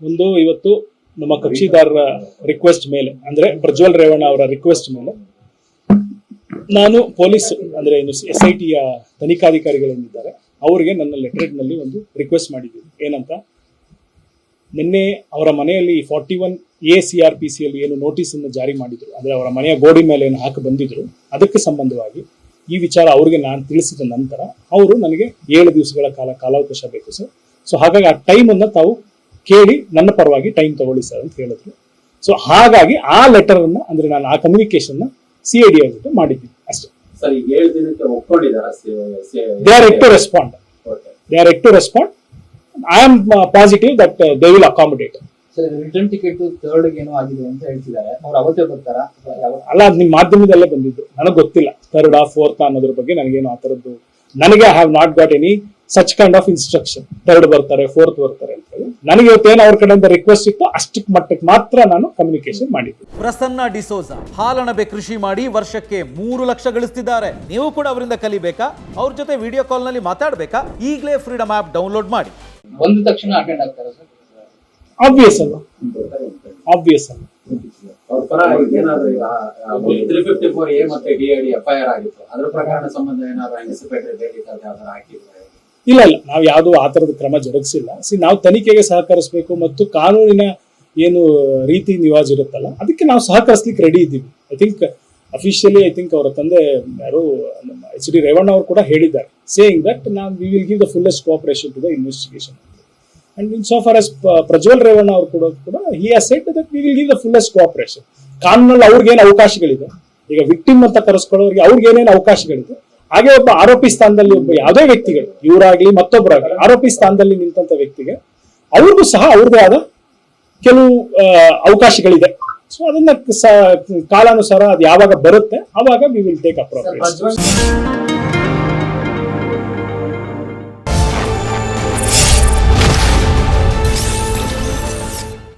ಒಂದು, ಇವತ್ತು ನಮ್ಮ ಕಕ್ಷಿದಾರರ ರಿಕ್ವೆಸ್ಟ್ ಮೇಲೆ, ಅಂದ್ರೆ ಪ್ರಜ್ವಲ್ ರೇವಣ್ಣ ಅವರ ರಿಕ್ವೆಸ್ಟ್ ಮೇಲೆ, ನಾನು ಪೊಲೀಸ್, ಅಂದ್ರೆ ಏನು ಎಸ್ ಐ ಟಿಯ ತನಿಖಾಧಿಕಾರಿಗಳೇನಿದ್ದಾರೆ, ಅವರಿಗೆ ನನ್ನ ಲೆಟರ್ನಲ್ಲಿ ಒಂದು ರಿಕ್ವೆಸ್ಟ್ ಮಾಡಿದ್ದೀನಿ. ಏನಂತ? ನಿನ್ನೆ ಅವರ ಮನೆಯಲ್ಲಿ forty one A C R P ಸಿಯಲ್ಲಿ ಏನು ನೋಟಿಸ್ ಅನ್ನು ಜಾರಿ ಮಾಡಿದ್ರು, ಅಂದ್ರೆ ಅವರ ಮನೆಯ ಗೋಡಿ ಮೇಲೆ ಏನು ಹಾಕಿ ಬಂದಿದ್ರು, ಅದಕ್ಕೆ ಸಂಬಂಧವಾಗಿ ಈ ವಿಚಾರ ಅವರಿಗೆ ನಾನು ತಿಳಿಸಿದ ನಂತರ, ಅವರು ನನಗೆ ಏಳು ದಿವಸಗಳ ಕಾಲ ಕಾಲಾವಕಾಶ ಬೇಕು ಸರ್. ಸೊ ಹಾಗಾಗಿ ಆ ಟೈಮ್ ಅನ್ನ ತಾವು ಕೇಳಿ ನನ್ನ ಪರವಾಗಿ ಟೈಮ್ ತಗೊಳ್ಳಿ ಸರ್ ಅಂತ ಹೇಳಿದ್ರು. ಸೊ ಹಾಗಾಗಿ ಆ ಲೆಟರ್ ಅನ್ನ ಅಂದ್ರೆ ನಾನು ಆ ಕಮ್ಯುನಿಕೇಶನ್ ಸಿ ಐ ಡಿ ಅವ್ರ ಜೊತೆ ಮಾಡಿದ್ದೀನಿ ಅಷ್ಟೇ. They are yet to respond they are yet to respond I am positive that they will accommodate sir return ticket third ಏನೋ ಆಗಿದೆ ಅಂತ ಹೇಳ್ತಿದ್ದಾರೆ. ಅವ್ರು ಅವತ್ತೇ ಬರ್ತಾರ? ಅಲ್ಲ ಅದು ನಿಮ್ಮ ಮಾಧ್ಯಮದಲ್ಲೇ ಬಂದಿದ್ದು. ನನಗೆ ಗೊತ್ತಿಲ್ಲ. ಥರ್ಡ್ ಆ ಫೋರ್ತ್ ಅನ್ನೋದ್ರ ಬಗ್ಗೆ ನನಗೇನು ಆ ಥರದ್ದು ನನಗೆ I have not got any such kind of instruction third ಬರ್ತಾರೆ ಫೋರ್ತ್ ಬರ್ತಾರೆ ಅಂತ. ನನಗೆ ಇವತ್ತೇನು ಅವ್ರ ಕಡೆಯಿಂದ ರಿಕ್ವೆಸ್ಟ್ ಇತ್ತು ಅಷ್ಟಕ್ಕೆ ಮಟ್ಟಕ್ಕೆ ಮಾತ್ರ ನಾನು ಕಮ್ಯುನಿಕೇಶನ್ ಮಾಡಿದ್ದು. ಪ್ರಸನ್ನ ಡಿಸೋಜ ಹಾಲಣಬೆ ಕೃಷಿ ಮಾಡಿ ವರ್ಷಕ್ಕೆ ಮೂರು ಲಕ್ಷ ಗಳಿಸ್ತಿದ್ದಾರೆ. ನೀವು ಕೂಡ ಅವರಿಂದ ಕಲಿಬೇಕಾ? ಅವ್ರ ಜೊತೆ ವಿಡಿಯೋ ಕಾಲ್ನಲ್ಲಿ ಮಾತಾಡಬೇಕಾ? ಈಗಲೇ ಫ್ರೀಡಮ್ ಆಪ್ ಡೌನ್ಲೋಡ್ ಮಾಡಿ. ಬಂದ ತಕ್ಷಣ ಅಟೆಂಡ್ ಆಗ್ತಾರೆ ಸರ್? ಆಬ್ವಿಯಸ್ ಅಲ್ಲ ಆಬ್ವಿಯಸ್ ಅಲ್ಲ ಅವ್ರ ಪರ ಏನಾದ್ರು ತ್ರೀ ಫಿಫ್ಟಿ ಫೋರ್ ಎ ಮತ್ತೆ D I D F I R ಆಗಿತ್ತು. ಅದ್ರ ಪ್ರಕರಣ ಸಂಬಂಧ ಏನಾದ್ರು ಆಂಟಿಸಿಪೇಟರಿ ಹಾಕಿದ್ರೆ. ಇಲ್ಲ ಇಲ್ಲ. ನಾವು ಯಾವುದು ಆ ಥರದ ಕ್ರಮ ಜರುಗಿಸಿಲ್ಲ. ಸಿ ನಾವು ತನಿಖೆಗೆ ಸಹಕರಿಸಬೇಕು ಮತ್ತು ಕಾನೂನಿನ ಏನು ರೀತಿ ನಿವಾಜ್ ಇರುತ್ತಲ್ಲ, ಅದಕ್ಕೆ ನಾವು ಸಹಕರಿಸ್ಲಿಕ್ಕೆ ರೆಡಿ ಇದ್ದೀವಿ. I think officially I think ಅವರ ತಂದೆ ಯಾರು ಎಚ್ ಡಿ ರೇವಣ್ಣ ಅವರು ಕೂಡ ಹೇಳಿದ್ದಾರೆ ಸೇಯಿಂಗ್ ದಟ್ ನಾವು we will give the fullest cooperation to the investigation and in so far as Prajwal Revanna ಅವರು ಕೂಡ ಕೂಡ he has said that we will give the fullest cooperation ಕಾನೂನಲ್ಲಿ ಅವ್ರಿಗೇನು ಅವಕಾಶಗಳಿದೆ? ಈಗ ವಿಕ್ಟಿಮ್ ಅಂತ ಕರೆಸ್ಕೊಳ್ಳೋರಿಗೆ ಅವ್ರಿಗೆ ಏನೇನು ಅವಕಾಶಗಳಿದೆ? ಹಾಗೆ ಒಬ್ಬ ಆರೋಪಿ ಸ್ಥಾನದಲ್ಲಿ ಒಬ್ಬ ಯಾವುದೇ ವ್ಯಕ್ತಿಗಳು, ಇವರಾಗ್ಲಿ ಮತ್ತೊಬ್ಬರಾಗ್ಲಿ ಆರೋಪಿ ಸ್ಥಾನದಲ್ಲಿ ನಿಂತಂತ ವ್ಯಕ್ತಿಗೆ ಅವ್ರಿಗೂ ಸಹ ಅವ್ರದೇ ಆದ ಕೆಲವು ಅವಕಾಶಗಳಿದೆ. ಸೊ ಅದನ್ನ ಕಾಲಾನುಸಾರ ಅದು ಯಾವಾಗ ಬರುತ್ತೆ ಅವಾಗ ವಿ ವಿಲ್ ಟೇಕ್ ಅಪ್ರೋಪ್ರಿಯೇಟ್